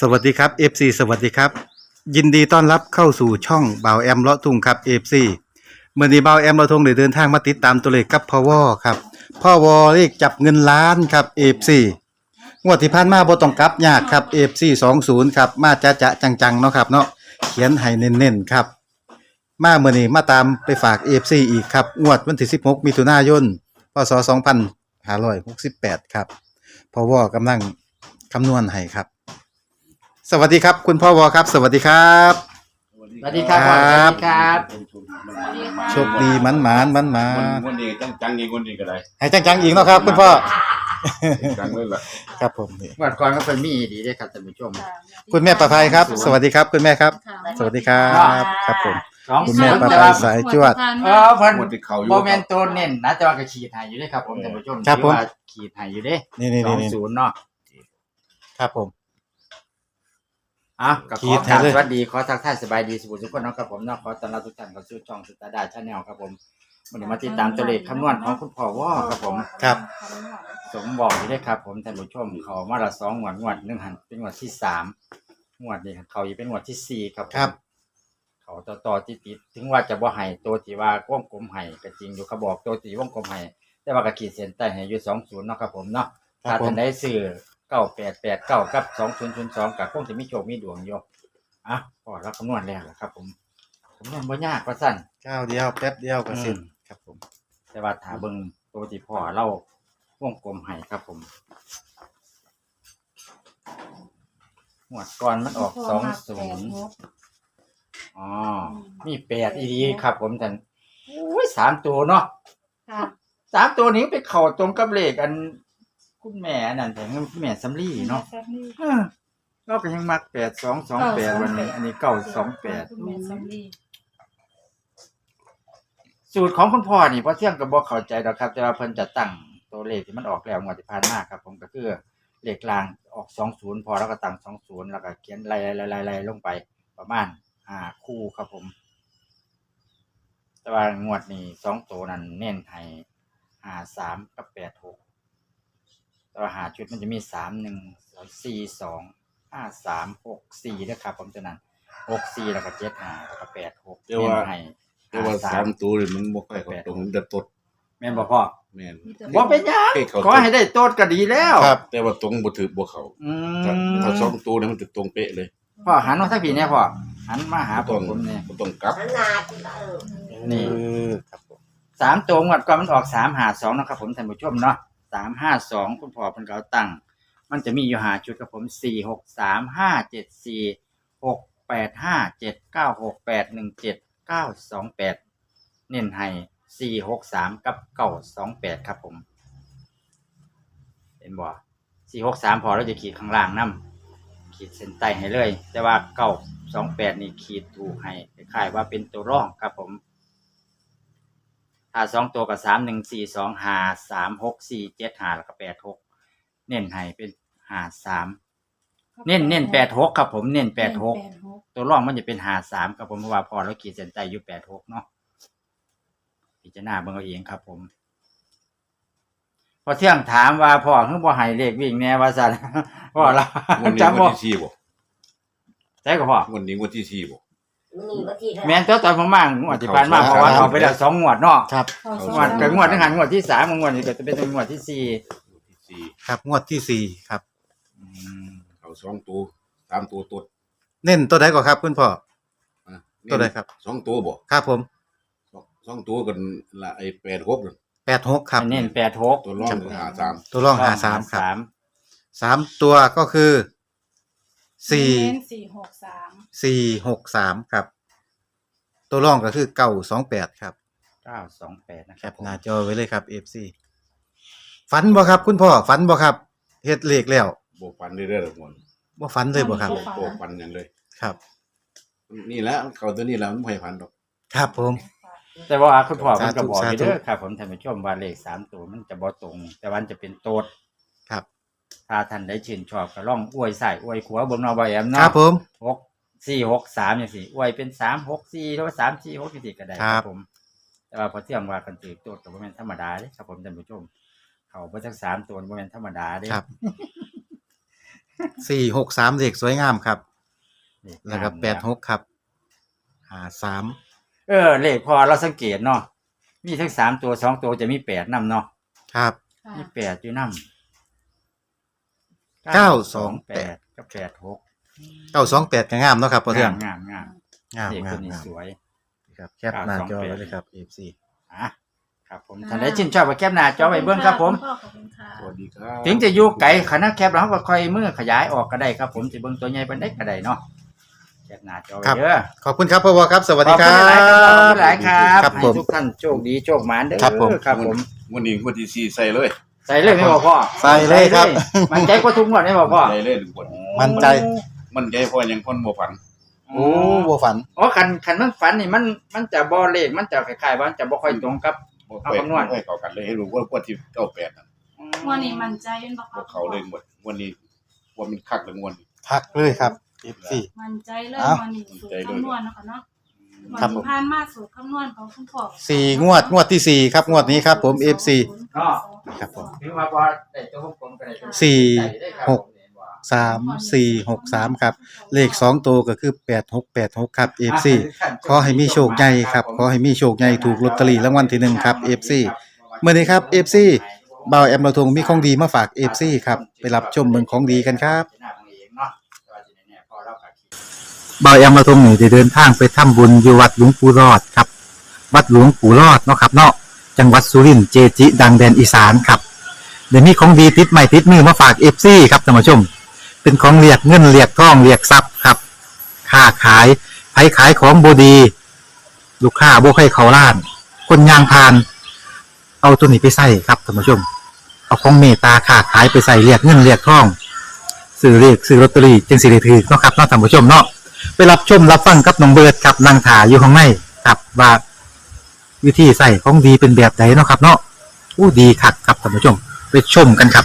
สวัสดีครับ FC สวัสดีครับ ยินดีต้อนรับเข้าสู่ช่องบ่าวแอมเลาะทุ่งครับ FC เมื่อนี้บ่าวแอมเลาะทุ่งได้เดินทางมาติดตามตัวเลขกับพ่อวอครับพ่อวอเลขจับเงินล้านครับ FC งวดที่ผ่านมาบ่ต้องกลับยากครับ FC 20ครับมาจะจะจังๆเนาะครับเนาะเขียนให้เน้นๆครับ มาเมื่อนี้มาตามไปฝาก FC อีกครับงวดวันที่16มิถุนายนพศ2568ครับพ่อวอกำลังคำนวณให้ครับ สวัสดีครับคุณพ่อวอครับ สวัสดีครับ สวัสดีครับคสรัวับสดีครับ โชคดีหมันหมานหมันหมาวันนวันนี้จังจังๆนี่วันนี้ก็ได้ให้จังๆอีกเนาะครับ คุณพ่อ จังเลยล่ะครับผมนี่เมื่อก่อนก็เป็นมีดีด้วยครับท่านผู้ชม คุณแม่ประภัยครับ สวัสดีครับคุณแม่ครับ สวัสดีครับ ครับผม สองคุณแม่ศูนย์ประแต่ภัว่ายสายจวด เออเพิ่นหมดที่เขาอยู่โมเมนต์ตัวเน้นนะแต่ว่าก็ขีดให้อยู่ด้วยครับผมท่านผู้ชมครับผมถือว่าขีดให้อยู่เด้นี่นี่สองนี่ศูนย์เนาะครับผม อะก็ขขีอดให้กราบเลยสวัสดีขอทักทายสบายดีสุขทุกคนเนาะครับผมเนาะขอต้อนรับทุกท่านเข้าสู่ช่องสตาร์ดาชาแนลครับผมวันนี้มาติดตามตัวเลขคำนวณของคุณพ่อว่าครับผม ครับ สมบอกอยู่ด้วยครับ ผมท่านผู้ชมเขามาละสองงวดงวดหนึ่งหันเป็นงวดที่สามงวดนี้เขาอีกเป็นงวดที่สี่ครับผมครับ เขาต่อต่อติดติดๆถึงว่าจะบ่ให้ตัวที่ว่าว่องกลมให้ก็จริงอยู่เขาบอกตัวที่ว่องกลมให้แต่ว่าก็ขีดเส้นใต้ให้อยู่สองศูนย์เนาะครับผมเนาะครัถ้าบผม ท่านได้ซื้อเก้าแปดแปดเก้ากับสองศูนย์ศูนย์สองกับคงจะมีโชคมีดวงอยู่อะพอเราคำนวณแล้วล่ะครับ ผมคำนวณบ่ยากว่าสั้นก้าวเดียวแป๊บเดียวก็เสร็จอืมครับ ผม แต่ว่าถาเบิ่งตัวที่พ่อเล่าว่องกลมให้ครับผมหวดก่อนมันออกสองศูนย์อ๋อมีแปดอีดีครับ ผมท่านอุ้ยสามตัวเนาะค่ะ สามตัวนี้ไปเข่าตรงกับเลขอัน คุณแม่นั่นแต่คุณแม่สำลีเนาะเออเราก็ยังมักแปดสองสองแปดวันนี้ อันนี้เก้าสองแปดคุณแม่สำลีสูตรของคุณพ่อนี่พอเที่ยงกับบอกเข้าใจดอกครับ แต่ว่าเพิ่นจะตั้งตัวเลขที่มันออกแล้วงวดที่ผ่านมาครับ ผมก็คือเลขกลางออกสองศูนย์พอแล้วก็ตั้งสองศูนย์แล้วก็เขียนไล่ไล่ไล่ไล่ลงไป ประมาณห้าคู่ครับผม แต่ว่างวดนี้สองตัวนั้นเน้นให้ห้าสามกับแปดหก แต่ว่าหาชุดมันจะมีสามหนึ่งสี่สองห้าสามหกสี่นะครับ ผมจะนั้นหกสี่แล้วก็เจ็ดห้าแล้วก็แปดหกเน้นให้แต่ว่าสามตัวนี่มันบ่ค่อยเข้าตรงมันจะตดแม่นบอกพ่อแม่น บ่เป็นหยังเอ้ยเขา ขอให้ได้โตดก็ดีแล้ว ครับ แต่ว่าตรงบ่ถือบ่เข้าอืถ้าถ้าสองมตัวนี่มันจะตรงเป๊ะเลยพ่อหันมาทางพี่เนี่ยพ่อหันมาหาผต้อมงผมเนี่ยบ่ต้องกลับ นี่ เออครับผมสามตัวงวดก่อนมันออกสามหาสองนะครับผมท่านผู้ชมเนาะ สามห้าสองคุณพ่อเพิ่นก็เอาตั้ง มันจะมีอยู่หาชุดกับผมสี่หกสามห้าเจ็ดสี่หกแปดห้าเจ็ดเก้าหกแปดหนึ่งเจ็ดเก้าสองแปดเน้นให้สี่หกสามกับเก้าสองแปดครับผม เห็นบ่สี่หกสามพอเราจะขีดข้างล่างนํขีดเส้นใต้ให้เลย แต่ว่าเก้าสองแปดนี่ขีดถูกให้คล้ายว่าเป็นตัวร่องครับผม ถ้าสองตัวกับสามหนึ่งสี่สองหาสามหกสี่เจ็ดหาแล้วก็แปดหกเน้นให้เป็นหาสามเน้นเน้นแปดหกครับผมเน้นแปดหกตัวร่องมันจะเป็นหาสามครับผมเพราะว่าพอเราขีดเส้นใต้อยู่แปดหกเนาะพิจารณาเบิ่งเอาเองครับ ผม พอเที่ยงถามว่าพ่อคือบ่ให้เลขวิ่งแน่ว่าซั่นพ่อเราวันนี้จำวับ่นที่สี่บ่ใช่ก็พ่อวันนี้วันที่สี่บ่ แม่นตัวตอนผมมางวดที่ผ่านมาเพราะว่าเอาไปแล้วสองงวดเนาะครับงวดกับงวดที่หันงวดที่สามงวดนี้ก็จะเป็นงวดที่สี่วันที่สี่ครับงวดที่สี่ครับ อืมเขาสองตัวสามตัวตดเน้นตัวใดก่อนครับคุณพ่อ อะตัวใดครับ สองตัวบ่ครับผมสองสองตัวกันละไอ้แปดหกนั่นแปดหกครับอันเน้นแปดหกตัวร่องหาสามตัวร่องหาสามครับสามตัวก็คือสี่เน้นสี่หกสาม สี่หกสามครับ ตัวร่องก็คือเก้าสองแปดครับเก้าสองแปดนะแคครับปหน้าจอไว้เลยครับเอฟซีฝันบ่ครับ คุณพ่อฝันบ่ครับเฮ็ดเลขแล้วบ่ฟันได้เรื่อยๆหรอกมันบ่ฝันเลยบ่ครับบ่บ่ฟันอย่างเลย ครับ นี่แหละเขาตัวนี้แหละมันบ่ให้ฟันดอกครับผม แต่ว่าคุณพ่อมันก็บอกสาอยู่ธุเด้อครับ ผมท่านผู้ชมว่าเลขสามตัวมันจะบ่ตรง แต่วันจะเป็นโตดครับ ถ้าท่านได้ชื่นชอบก็ล่องอวยใส่อวยขัวเบนเนอใบแอมคเนาะรับผม หก สี่หกสามอย่างสี่อวยเป็นสามหกสี่หรือว่าสามสี่หกสี่ก็ได้ครับผม แต่ว่าพอเที่ยงว่ากันถือโตดกับโมเมนธรรมดาเด้ครับผมท่านผู้ชม เขาไปทั้งสามตัวโมเมนธรรมดาเด้ครับสี่หกสามเลขสวยงามครับแล้วก็แปดหกครับหาสามเออเลขพอเราสังเกตเนาะมีทั้งสามตัวสองตัวจะมีแปดนำเนาะครับ ค่ะมีแปดอยู่นำเก้าสองแปแปดดกับแปดหก เก้าสองแปดก็งามเนาะครับพอเทืองงามงามงามเลขงาตัวมนี้งามสวย ครับแคปหน้าจอไว้เลยครับเอฟซี อะครับผมท่านใดชื่นชอบก็แคปหน้าจอไว้เบิ่งครับผม ขอบคุณค่ะ สวัสดีครับ ถึงจะอยู่ไกลขนาดแคปแล้วเราก็ค่อยมือขยายออกก็ได้ครับ ผมจะเบิ่งตัวใหญ่ปานใดก็ได้เนาะแคปหน้าจอไว้เด้อขอบคุณครับพ่อวอครับ สวัสดีครัขอบคุณหลายครับขอบคุณหลายครับครับผมให้ทุกท่านโชคดีโชคหมานเด้อครับผม ครับผม วันนี้วันที่สี่ใส่เลยใส่เลยไม่บอกพ่อใส่เลยครับ มันใจกว่าทุกงวดไม่บอกพ่อใส่เลยทุกคน มั่นใจ มันใจพอยังคนบ่ฝัน โอ้บัวฝัน อ๋อคันคันมันฝันนี่มันมันจะบ่เลขมันจะคล้ายๆว่ามันจะบ่ค่อยตรงกับ บ่เอาค่อยคำนวณ บ่ค่อยเข้ากันเลยให้รู้ว่าว่าที่เก้าแปดน่ะวันนี้มันใจเป็นบอกบ่เขาเลยหมดวันนี้ว่ามันคักเลยงวดนี้ พักเลยครับเอฟซี มันใจเลยเอ้าวันนี้สูตรคำนวณเนาะคะเนาะวันครับผม ที่ผ่านมาสูตรคำนวณของคุณพ่อสี่งวดงวดที่สี่ครับงวดนี้ครับผมเอฟซี ครับผม ถือว่าบ่ได้ตัววงกลมก็ได้ตัวสี่ ได้ได้ครับหก สามสี่หกสามครับ เลขสองตัวก็คือแปดหกแปดหกครับเอฟซีขอให้มีโชคใหญ่ครับขอให้มีโชคใหญ่ถูกลอตเตอรี่รางวัลที่หนึ่งครับเอฟซีเมื่อนี้ครับเอฟซีบ่าวแอมเราทงมีของดีมาฝากเอฟซีครับไปรับชมเมืองของดีกันครับเบาแอมมาทรงนี่ได้เดินทางไปทำบุญอยู่วัดหลวงปู่รอดครับ วัดหลวงปู่รอดเนาะครับเนาะจังหวัดสุรินทร์เจจิ ดังแดนอีสานครับเดี๋ยวนี้ของดีติดใหม่ติดมือมาฝากเอฟซีครับท่านผู้ชม เป็นของเรียกเงินเรียกทองเรียกทรัพย์ครับค้าขายไผขายของบดี ลูกค้าบ่ให้เขาล้าน คนยางพาน เอาตัวนี้ไปใส่ครับท่านผู้ชม เอาของเมตตาค้าขายไปใส่เรียกเงินเรียกทองซื้อเรียกซื้อลอตเตอรี่จึงสิได้ถือเนาะครับเนาะท่านผู้ชมเนาะไปรับชมรับฟังกับน้องเบิร์ดครับนางถาอยู่ข้างในครับว่าวิธีใส่ของดีเป็นแบบไหนเนาะครับ เนาะอู้ดีคักครับท่านผู้ชม ไปชมกันครับ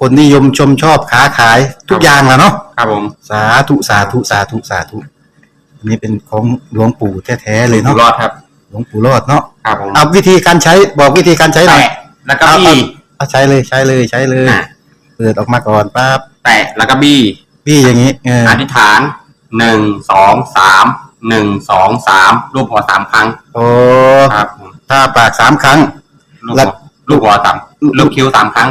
คนนิยมชมชอบค้าขายทุกอย่างแหละเนาะครับผมสาธุสาธุสาธุสาธุอันนี้เป็นของหลวงปู่แท้ๆเลยอยู่เนาะรอดครับ หลวงปู่รอดเนาะครับผมเอาวิธีการใช้บอกวิธีการใช้หน่อยแตะแล้วก็บี้ เอาใช้เลยใช้เลยใช้เลยอะ เปิดออกมาก่อนปั๊บแตะแล้วก็บี้พี่อย่างนี้เอออธิษฐานหนึ่งสองสามหนึ่งสองสามรูปหัวสามครั้งโอ้ครับผมถ้าปากสามครั้ง ลูกแล้หัววลูกหัวสามลูกคิ้วสามครั้ง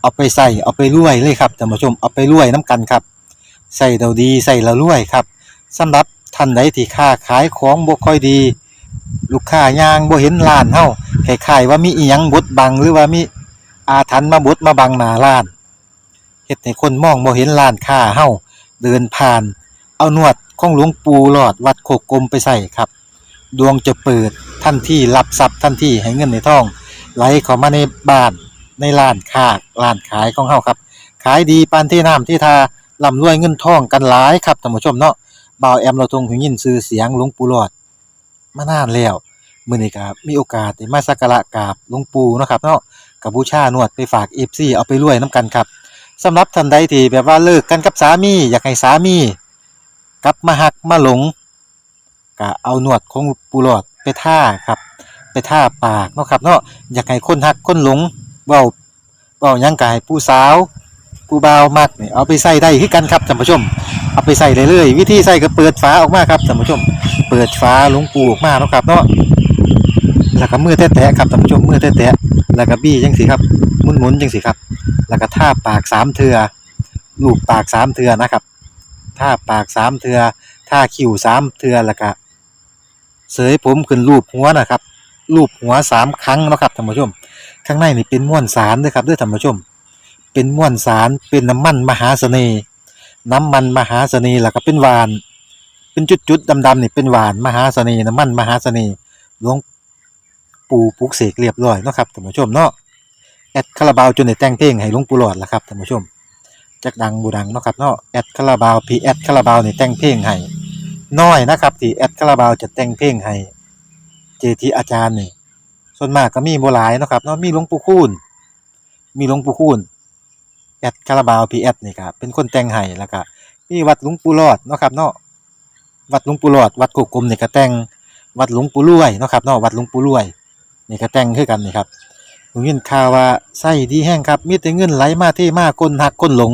เอาไปใส่เอาไปรวยเลยครับท่านผู้ชมเอาไปรวยน้ำกันครับใส่เราดีใส่เรารวยครับสำหรับท่านใดที่ค้าขายของบ่ค่อยดี ลูกค้ายางบ่เห็นร้านเฮาคล้ายๆว่ามีอีหยังบดบังหรือว่ามีอาถรรพ์มาบดมาบังหน้าร้านเฮ็ดให้คนมองบ่เห็นร้านค้าเฮาเดินผ่าน เอานวดของหลวงปู่หลอดวัดโคกกลมไปใส่ครับ ดวงจะเปิดทันที่รับทรัพย์ทันที่ให้เงินในท้อง ไหลเข้ามาในบ้าน ในร้านค้าร้านขายของเฮาครับ ขายดีปานที่น้ำที่ทาร่ำรวยเงินทองกันหลายครับท่านผู้ชมเนาะบ่าวแอมเราทงหูยินชื่อเสียงหลวงปู่หลอด มานานแล้วมื้อนี้ก็มีโอกาสได้มาสักการะกราบหลวงปู่เนาะครับเนาะกับบูชานวดไปฝาก FC เอาไปรวยนํกันครับสำหรับท่านใดที่แบบว่าเลิกกันกับสามี อยากให้สามีกลับมาหักมาหลงก็เอาหนวดของปูหลอดไปท่าครับ ไปท่าปากเนาะครับเนาะอยากให้คนหักคนหลง เว้าเว้าหยังกายผู้สาวผู้บ่าวมักนี่เอาไปใส่ได้คือกันครับท่านผู้ชม เอาไปใส่เลยเลยวิธีใส่ก็เปิดฝาออกมาครับท่านผู้ชม เปิดฝาหลวงปูออกมาเนาะครับเนาะแล้วก็มือแตะๆครับท่านผู้ชมมือแตะๆแล้วก็บี้จังสิครับหมุนๆจังสิครับ แล้วก็ท่าปากสามเทือลูบปากสามเทือนะครับท่าปากสามเทือท่าคิ้วสามเทือแล้วก็เสยผมขึ้นรูปหัวนะครับรูปหัวสามครั้งนะครับท่านผู้ชม ข้างในนี่เป็นม้วนสารด้วยครับด้วยท่านผู้ชม เป็นม้วนสารเป็นน้ำมันมหาเสน่ห์น้ำมันมหาเสน่ห์แล้วก็เป็นหวาน เป็นจุดๆดำๆนี่เป็นหวานมหาเสน่ห์น้ำมันมหาเสน่ห์หลวงปู่ปลุกเสกเรียบร้อยเนาะครับท่านผู้ชมเนาะแอดคาราบาวจนได้แต่งเพลงให้หลวงปู่หลอดละครับท่านผู้ชมจักดังบูดังเนาะครับเนาะแอดคาราบาวพีแอดคาราบาวนี่แต่งเพลงให้น้อยนะครับที่แอดคาราบาวจะแต่งเพลงให้เจทีอาจารย์นี่ ส่วนมากก็มีบหลายนะครับเนาะมีหลวงปู่คูณมีหลวงปู่คูณแอดคาราบาวพีแอดนี่ครับเป็นคนแต่งให้แล้วก็มีวัดหลวงปู่รอดนะครับเนาะวัดหลวงปู่รอด วัดโกกกลมนี่ก็แต่งวัดหลวงปู่รวยนะครับเนาะวัดหลวงปู่รวยนี่ก็แต่งคือกันนี่ครับผมยินข่าวว่าไส้ดีแห้งครับมีแต่เงินไหลมาเทมาคนหักคนหลง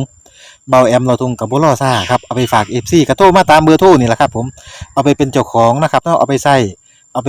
เบาแอมเราทุงกับบุรอซ่าครับเอาไปฝากเอฟซีกระโทรมาตามเบอร์โทรนี่แหละครับผมเอาไปเป็นเจ้าของนะครับเนาะเอาไปใส่เอาไป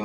คุณ